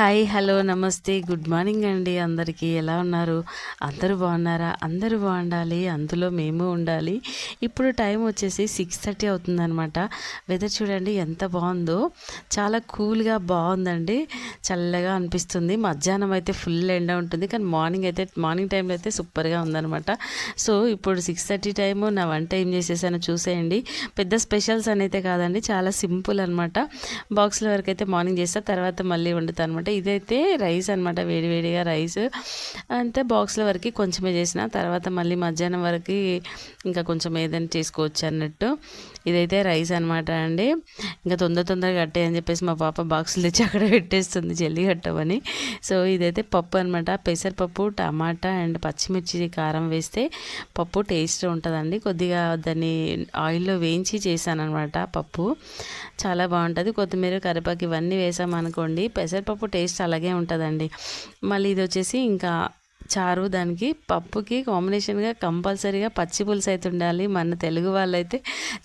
Hi hello నమస్తే good morning అండి అందరికీ. ఎలా ఉన్నారు? అందరూ బాగున్నారా? అందరూ బాగుండాలి అందులో మేము ఉండాలి. ఇప్పుడు టైం వచ్చేసి సిక్స్ థర్టీ అవుతుందన్నమాట. వెదర్ చూడండి ఎంత బాగుందో. చాలా కూల్గా బాగుందండి. చల్లగా అనిపిస్తుంది. మధ్యాహ్నం అయితే ఫుల్ ఎండ ఉంటుంది. కానీ మార్నింగ్ అయితే మార్నింగ్ టైంలో అయితే సూపర్గా ఉందన్నమాట. సో ఇప్పుడు సిక్స్ థర్టీ టైము. నా వంట ఏం చేసేసానో చూసేయండి. పెద్ద స్పెషల్స్ అని అయితే కాదండి. చాలా సింపుల్ అనమాట బాక్స్ల వరకు అయితే మార్నింగ్ చేస్తా. తర్వాత మళ్ళీ వండుతాను అనమాట ఇదైతే రైస్ అనమాట వేడివేడిగా రైస్. అంతే బాక్స్ల వరకు కొంచెమే చేసిన తర్వాత మళ్ళీ మధ్యాహ్నం వరకు ఇంకా కొంచెం ఏదైనా చేసుకోవచ్చు అన్నట్టు. ఇదైతే రైస్ అనమాట అండి. ఇంకా తొందర తొందరగా కట్టేయని చెప్పేసి మా పాప బాక్సులు తెచ్చి అక్కడ పెట్టేస్తుంది జల్లి కట్టమని సో ఇదైతే పప్పు అనమాట పెసరపప్పు టమాటా అండ్ పచ్చిమిర్చి కారం వేస్తే పప్పు టేస్ట్ ఉంటుందండి. కొద్దిగా దాన్ని ఆయిల్లో వేయించి చేశాను అనమాట పప్పు. చాలా బాగుంటుంది. కొత్తిమీర కరివేపాకు ఇవన్నీ వేసామనుకోండి పెసరపప్పు టేస్ట్ అలాగే ఉంటుందండి. మళ్ళీ ఇది వచ్చేసి ఇంకా చారు దానికి పప్పుకి కాంబినేషన్గా కంపల్సరీగా పచ్చి పులుసు అయితే ఉండాలి. మన తెలుగు వాళ్ళైతే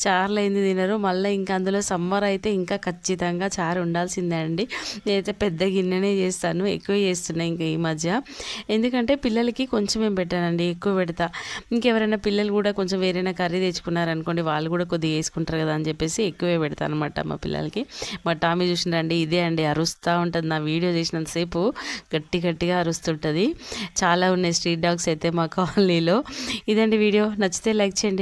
చారులు అయింది తినరు. మళ్ళీ ఇంకా అందులో సమ్మర్ అయితే ఇంకా ఖచ్చితంగా చారు ఉండాల్సిందే అండి. నేనైతే పెద్ద గిన్నెనే చేస్తాను. ఎక్కువ చేస్తున్నాను ఇంకా ఈ మధ్య. ఎందుకంటే పిల్లలకి కొంచెం ఏం పెట్టానండి ఎక్కువ పెడతా. ఇంకెవరైనా పిల్లలు కూడా కొంచెం వేరైనా కర్రీ తెచ్చుకున్నారనుకోండి వాళ్ళు కూడా కొద్దిగా వేసుకుంటారు కదా అని చెప్పేసి ఎక్కువే పెడతాను అనమాట మా పిల్లలకి. మా టామీ చూసినారండి ఇదే అండి. అరుస్తూ ఉంటుంది నా వీడియో చేసినంతసేపు గట్టి గట్టిగా అరుస్తుంటుంది. చాలా ఉన్నాయి స్ట్రీట్ డాగ్స్ అయితే మా కాలనీలో. ఇదండి వీడియో. నచ్చితే లైక్ చేయండి.